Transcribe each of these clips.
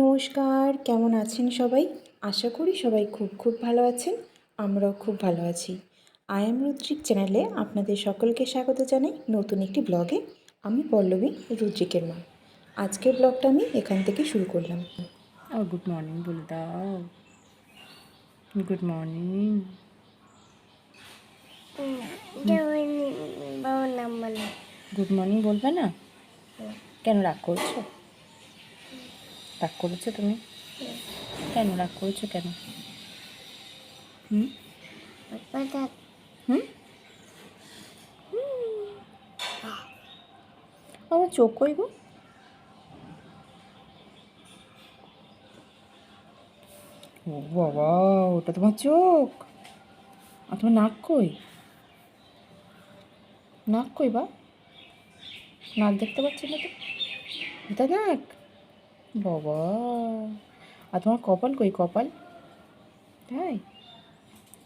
নমস্কার কেমন আছেন সবাই? আশা করি সবাই খুব খুব ভালো আছেন আমরাও খুব ভালো আছি। আই এম রুদ্রিক চ্যানেলে আপনাদের সকলকে স্বাগত জানাই নতুন একটি ব্লগে। আমি পল্লবী রুদ্রিকের মা। আজকের ব্লগটা আমি এখান থেকে শুরু করলাম। ও গুড মর্নিং বলে দাও গুড মর্নিং গুড মর্নিং বলবে না? কেন রাগ করছ? রাগ করেছ তুমি? কেন রাগ করেছ কেন? হুম? হুম? আমার চোখ কই গো? ও বাবা, ওটা তোমার চোখ? আর তোমার নাক কই? নাক কই বা? নাক দেখতে পাচ্ছি না তো? এটা নাক? বাবা। আর তোমার কপাল কই? কপাল? তাই?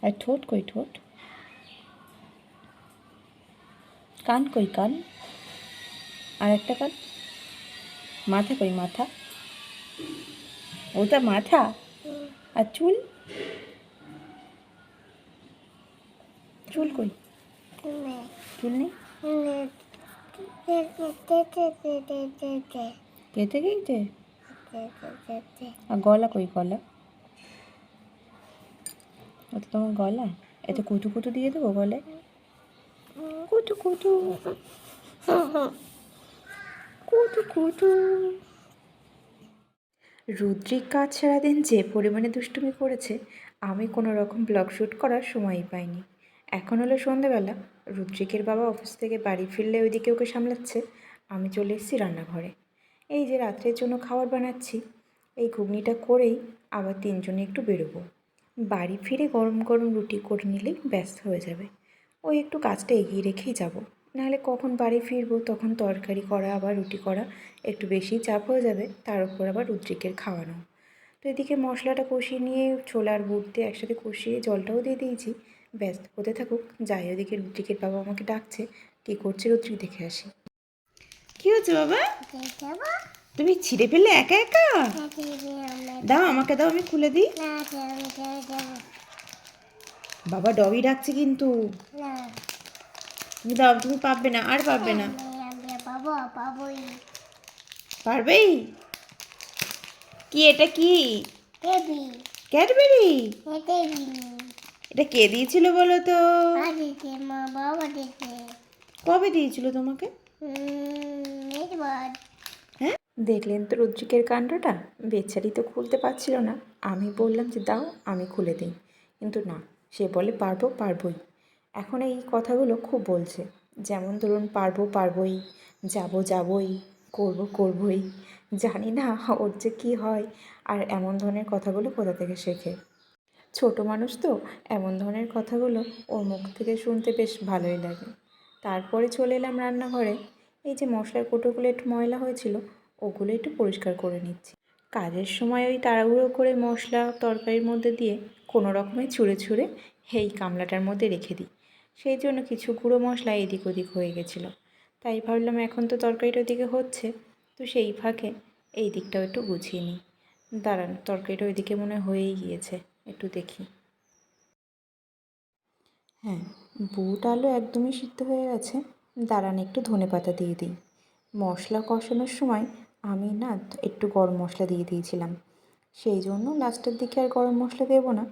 আর ঠোঁট কই? ঠোঁট? কান কই? কান? আর একটা কান? মাথা কই? মাথা? ওটা মাথা? আর চুল? চুল কই? চুল নেই। কেটে গিয়েছে আর গলা কই গলা? ওটা তোমার গলা। এতে কুতু কুতু দিয়ে দেবো গলায়? কুতু কুতু কুতু কুতু রুদ্রিক কাজ সারাদিন যে পরিমাণে দুষ্টুমি করেছে আমি কোনো রকম ব্লগ শ্যুট করার সময়ই পাইনি। এখন হলো সন্ধেবেলা। রুদ্রিকের বাবা অফিস থেকে বাড়ি ফিরলে ওইদিকে ওকে সামলাচ্ছে। আমি চলে এসেছি রান্নাঘরে। এই যে রাত্রের জন্য খাবার বানাচ্ছি, এই ঘুগনিটা করেই আবার তিনজনে একটু বেরোবো। বাড়ি ফিরে গরম গরম রুটি করে নিলেই ব্যস্ত হয়ে যাবে। ওই একটু কাজটা এগিয়ে রেখেই যাব। নাহলে কখন বাড়ি ফিরবো, তখন তরকারি করা, আবার রুটি করা একটু বেশি চাপ হয়ে যাবে, তার উপর আবার রুদ্রিকের খাওয়ানো। তো এদিকে মশলাটা কষিয়ে নিয়ে ছোলার বুট দিয়ে একসাথে কষিয়ে জলটাও দিয়ে দিয়েছি। ব্যস্ত হতে থাকুক যাই ওদিকে রুদ্রিকের বাবা আমাকে ডাকছে। কী করছে রুদ্রিক দেখে আসি। কি হচ্ছে বাবা? তুমি ছিঁড়ে ফেললে একা একা? দাও আমাকে দাও আমি খুলে দিই। বাবা ডবি ডাকছে কিন্তু। তুমি দাও তুমি পারবে না আর পারবে না। পারবেই? কি এটা কি? ক্যাডবেরি? ক্যাডবেরি। এটা কে দিয়েছিল বলো তো? কবে দিয়েছিল তোমাকে? হ্যাঁ? দেখলেন তো রুদ্রিকের কাণ্ডটা? বেচারি তো খুলতে পারছিল না। আমি বললাম যে দাও আমি খুলে দিই। কিন্তু না সে বলে পারব পারবই। এখন এই কথাগুলো খুব বলছে। যেমন ধরুন পারব পারবই। যাব যাবই। করব করবই। জানি না ওর যে কী হয়। আর এমন ধরনের কথাগুলো কোথা থেকে শেখে? ছোট মানুষ তো, এমন ধরনের কথাগুলো ওর মুখ থেকে শুনতে বেশ ভালোই লাগে। তারপরে চলে এলাম রান্নাঘরে। এই যে মশলার কোটোগুলো একটু ময়লা হয়েছিল, ওগুলো একটু পরিষ্কার করে নিচ্ছি। কাজের সময় ওই তাড়াহুড়ো করে মশলা তরকারির মধ্যে দিয়ে কোনো রকমে ছুঁড়ে ছুঁড়ে এই গামলাটার মধ্যে রেখে দিই। সেই জন্য কিছু গুঁড়ো মশলা এদিক ওদিক হয়ে গেছিল। তাই ভাবলাম এখন তো তরকারিটা ওদিকে হচ্ছে, তো সেই ফাঁকে এই দিকটাও একটু গুছিয়ে নিই। দাঁড়ান, তরকারিটা ওইদিকে মনে হয়েই গিয়েছে। একটু দেখি। হ্যাঁ বুট আলু একদমই সিদ্ধ হয়ে গেছে। দাঁড়ান, একটু ধনে পাতা দিয়ে দিই। মশলা কষানোর সময় আমি না একটু গরম মশলা দিয়ে দিয়েছিলাম। সেই জন্য লাস্টের দিকে আর গরম মশলা দেবো না।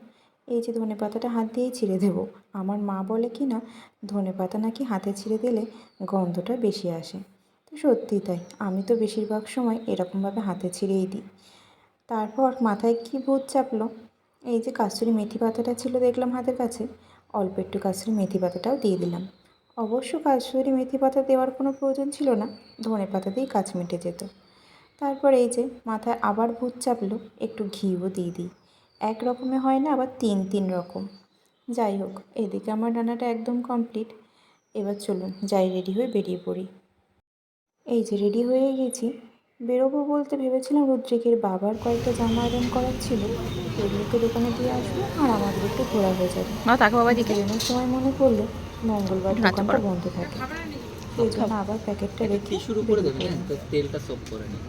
এই যে ধনে পাতাটা হাত দিয়েই ছিঁড়ে দেবো। আমার মা বলে কি না, ধনে পাতা নাকি হাতে ছিঁড়ে দিলে গন্ধটা বেশি আসে। তো সত্যি তাই, আমি তো বেশিরভাগ সময় এরকমভাবে হাতে ছিঁড়েই দিই। তারপর মাথায় কি ভূত চাপলো? এই যে কাস্তুরি মেথি পাতাটা ছিল দেখলাম হাতের কাছে, অল্প একটু কাস্তুরি মেথি পাতাটাও দিয়ে দিলাম। অবশ্য কাস্তুরি মেথি পাতা দেওয়ার কোনো প্রয়োজন ছিল না, ধনে পাতা দিয়েই কাজ মিটে যেত। তারপর এই যে মাথায় আবার ভূত চাপলো, একটু ঘিও দিয়ে দিই। এক রকমে হয় না, আবার তিন তিন রকম। যাই হোক, এদিকে আমার রান্নাটা একদম কমপ্লিট। এবার চলুন, যাই রেডি হয়ে বেরিয়ে পড়ি। এই যে রেডি হয়ে গেছি বেরোবো বলতে ভেবেছিলাম রুদ্রিকের বাবার কয়েকটা জামা আয়রন করার ছিল এগুলোকে দোকানে দিয়ে আসব আর আমাদের একটু ঘোরা হয়ে যাবে। না তাকে বাবা দিকে ট্রেনের সময় মনে পড়ল মঙ্গলবার হাতে দোকানটা বন্ধ থাকে। সেই জন্য আবার প্যাকেটটা রেখে শুরু করে দেবেন তেলটা সব করে নিন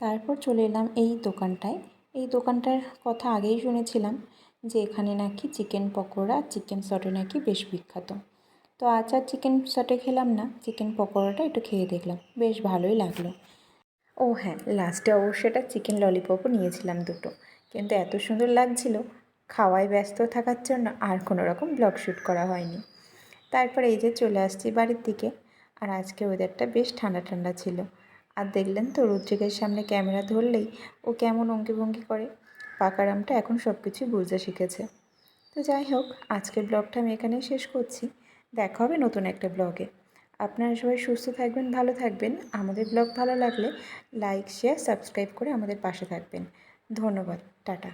তারপর চলে এলাম এই দোকানটায়। এই দোকানটার কথা আগেই শুনেছিলাম যে এখানে নাকি চিকেন পকোড়া, চিকেন সটে নাকি বেশ বিখ্যাত। তো আজ আর চিকেন সটে খেলাম না, চিকেন পকোড়াটা একটু খেয়ে দেখলাম। বেশ ভালোই লাগল। ও হ্যাঁ লাস্টে অবশ্যই একটা চিকেন ললিপপও নিয়েছিলাম দুটো। কিন্তু এত সুন্দর লাগছিল, খাওয়ায় ব্যস্ত থাকার জন্য আর কোনো রকম ব্লগ শ্যুট করা হয়নি। তারপরে এই যে চলে আসছি বাড়ির দিকে, আর আজকে ওয়েদারটা বেশ ঠান্ডা ঠান্ডা ছিল। আর দেখলেন তো রুদ্রিকের সামনে ক্যামেরা ধরলেই ও কেমন অঙ্কি ভঙ্গি করে পাকারামটা এখন সব কিছুই বুঝতে শিখেছে। তো যাই হোক, আজকের ব্লগটা আমি এখানেই শেষ করছি। দেখা হবে নতুন একটা ব্লগে। আপনারা সবাই সুস্থ থাকবেন, ভালো থাকবেন। আমাদের ব্লগ ভালো লাগলে লাইক, শেয়ার, সাবস্ক্রাইব করে আমাদের পাশে থাকবেন। ধন্যবাদ, টাটা।